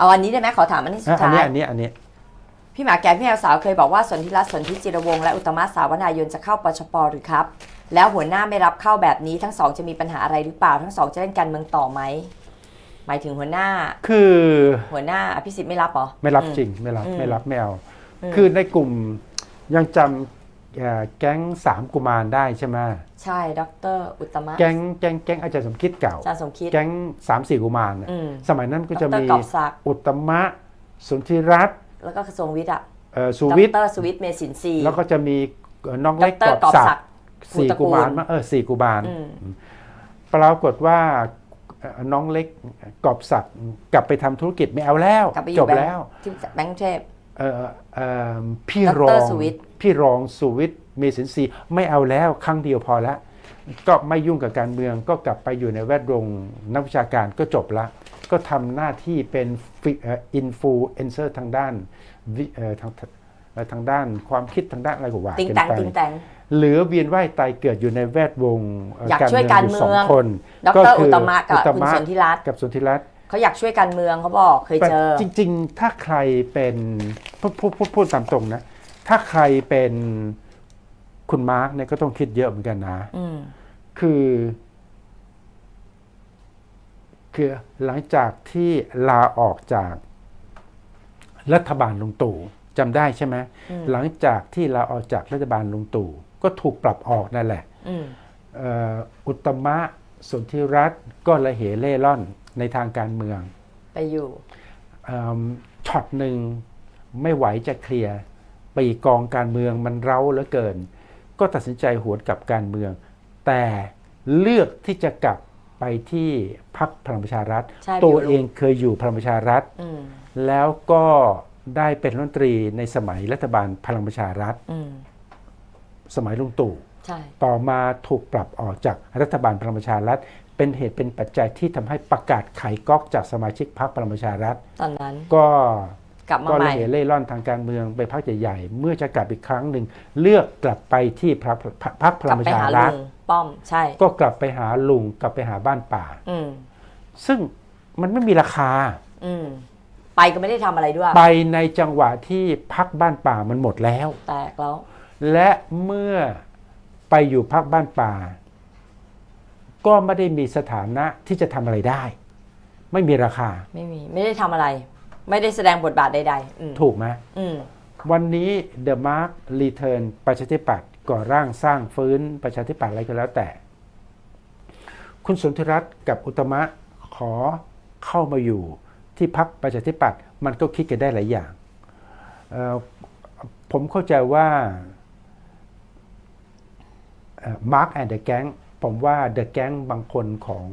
เอาอันนี้ได้ไหมขอถามอันนี้สุดอะอันท้ายนี้อันนี้อันนี้พี่หมาแก่พี่แมวสาวเคยบอกว่าสนธิรัตน์สนธิจิรวงศ์และอุตตมะสาวนายนจะเข้าปชปหรือครับ แล้วหัวหน้าไม่รับเข้าแบบนี้ทั้งสองจะมีปัญหาอะไรหรือเปล่า ทั้งสองจะเล่นการเมืองต่อไหมหมายถึงหัวหน้า คือหัวหน้าอภิสิทธิ์ไม่รับเหรอ ไม่รับอืจริงไม่รับอืมไม่รับไม่เอา อืม คือในกลุ่มยังจำเอ่อ แก๊งสามกุมารได้ใช่ไหมใช่ดรอุตตมะแก๊งแก๊งแก๊งอาจารย์สมคิดเก่าอาจารย์สมคิดแก๊งสามสี่กุมารน่ะอืมสมัยนั้นก็จะดมีรกอบศักดิ์อุตตมะสุนทรรัตน์แล้วก็กระทรวงวิทย์อะเอ่อสุวิทย์ดรสุวิทย์เมสินทรีย์แล้วก็จะมีเอ่อน้องดเล็กรกอบกอบศัศักกดิ์ดิ์สี่ภูตระกุกูมารลมั้งเออสี่กุมารอืมปรากฏว่าเอ่อน้องเล็กกอบศักดิ์กลับไปทำธุรกิจไม่เอาแล้วกลับไปอจยู่บแบงแล้วค์ที่แบงค์เทพเอ่อเอ่อ พี่ดรรองสุวิทย์พี่รองสุวิทย์เมสินทรีย์ไม่เอาแล้วครั้งเดียวพอแล้วก็ไม่ยุ่งกับการเมืองก็กลับไปอยู่ในแวดวงนักวิชาการก็จบละ ก็ทำหน้าที่เป็นอินฟลูเอนเซอร์ทางด้านวิเอ่อทางเอ่อทางด้านความคิดทางด้านอะไรก็ว่าติงกันแตงไปติงแตงเหลือเวียนว่ายตายเกิดอยู่ในแวดวงเอยากช่วยการเมืองยู่สองคนดก็รคือุตตมะกับอุตคุณมะสนธิรัตน์กับสุนทรรัตน์เขาอยากช่วยการเมืองเขาบอกเคยเจอ จริง ๆ ถ้าใครเป็น พูดพูดพูดพูดตามตรงนะ ถ้าใครเป็นคุณมาร์กเนี่ยก็ต้องคิดเยอะเหมือนกันนะ อืมคือ คือหลังจากที่ลาออกจากรัฐบาลลุงตู่จำได้ใช่ไหมอืมหลังจากที่ลาออกจากรัฐบาลลุงตู่ก็ถูกปรับออกนั่นแหละ อืมเอ่ออุตตมะสนธิรัตน์ก็ละเหเล่ร่อนในทางการเมืองไปอยู่ เอิ่มช็อตหนึ่ง ไม่ไหวจะเคลียร์ปีกองการเมืองมันเร้าเหลือเกิน ก็ตัดสินใจหวนกลับการเมือง แต่เลือกที่จะกลับไปที่พรรคพลังประชารัฐใช่ตัวไปอยู่เองเคยอยู่พลังประชารัฐอืมแล้วก็ได้เป็นรัฐมนตรีในสมัยรัฐบาลพลังประชารัฐอืมสมัยลุงตู่ใช่ต่อมาถูกปรับออกจากรัฐบาลพลังประชารัฐ เป็นเหตุเป็นปัจจัยที่ทำให้ประกาศไขก๊อกจากสมาชิกพรรคพลังประชารัฐตอนนั้นก็ กลับมาก็ใหละม่เหเล่ร่อนทางการเมืองไปพรรคใหญ่ๆเมื่อจะกลับอีกครั้งหนึ่งเลือกกลับไปที่พรรคพรรคพกลัลังบประไปชาหารัฐลุงป้อมใช่ ก็กลับไปหาลุงกลับไปหาบ้านป่า อืมซึ่งมันไม่มีราคา อืมไปก็ไม่ได้ทำอะไรด้วย ไปในจังหวะที่พักบ้านป่ามันหมดแล้ว แตกแล้ว และเมื่อไปอยู่พักบ้านป่า ก็ไม่ได้มีสถานะที่จะทำอะไรได้ ไม่มีราคา ไม่มี ไม่ได้ทำอะไร ไม่ได้แสดงบทบาทใดๆอืมถูกไหมอืมวันนี้ The Mark Return ประชาธิปัตย์ก่อร่างสร้างฟื้นประชาธิปัตย์อะไรก็แล้วแต่ คุณสนธิรัตน์กับอุตตมะขอเข้ามาอยู่ที่พักประชาธิปัตย์มันก็คิดกันได้หลายอย่างเอ่อผมเข้าใจว่ามาร์กแอนด์เดอะแก๊งผมว่าเดอะแก๊งบางคนของ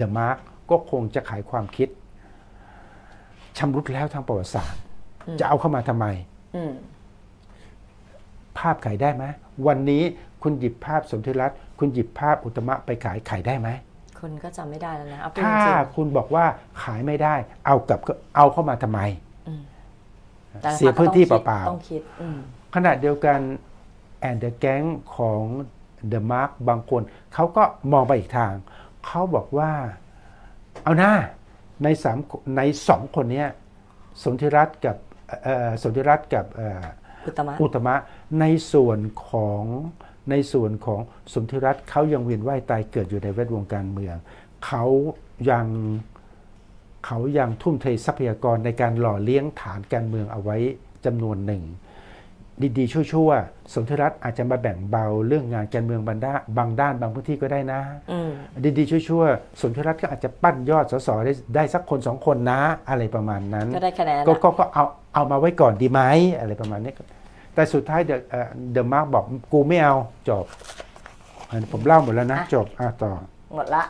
The Mark ก็คงจะขายความคิด ชำรุดแล้วทางประวัติศาสตร์อืมจะเอาเข้ามาทำไมอืมภาพขายได้ไหมวันนี้คุณหยิบภาพสนธิรัตน์คุณหยิบภาพอุตตมะไปขายขายได้ไหมคนก็จำไม่ได้แล้วนะเอาพูดถ้าจริงคุณบอกว่าขายไม่ได้ เอากลับเอาเข้ามาทำไมๆอืมแต่ละเสียพรรคพื้นที่ก็เปล่าต้องคิดอืมๆขณะเดียวกันแอนเดอ g แก๊งของเดอะมาร์กบางคน เขาก็มองไปอีกทาง เขาบอกว่า เอาหน้า ในสามในสองคนเนี้ยสนธิรัตน์กับเอ่อสนธิรัตน์กับเอ่ออุตตมะอุตตมะในส่วนของในส่วนของสนธิรัตน์เขายังเวียนว่ายตายเกิดอยู่ในแวดวงการเมืองเขายังเขายังทุ่มเททรัพยากรในการหล่อเลี้ยงฐานการเมืองเอาไว้จำนวนหนึ่ง ดีๆ ชั่วๆสนธิรัตน์อาจจะมาแบ่งเบาเรื่องงานการเมืองบางด้านบางด้านบางพื้นที่ก็ได้นะอืมดีๆ ชั่วๆสนธิรัตน์ก็อาจจะปั้นยอดสสได้ได้สักคนสองคนนะ อะไรประมาณนั้น ก็ได้คะแนนก็อะก็ก็เอาเอามาไว้ก่อนดีไหมอะไรประมาณนี้ก็แต่สุดท้ายเดอะเดอะมาร์กบอกกูไม่เอาจบอันนี้ผมเล่าหมดแล้วนะ จบอะต่อ หมดละ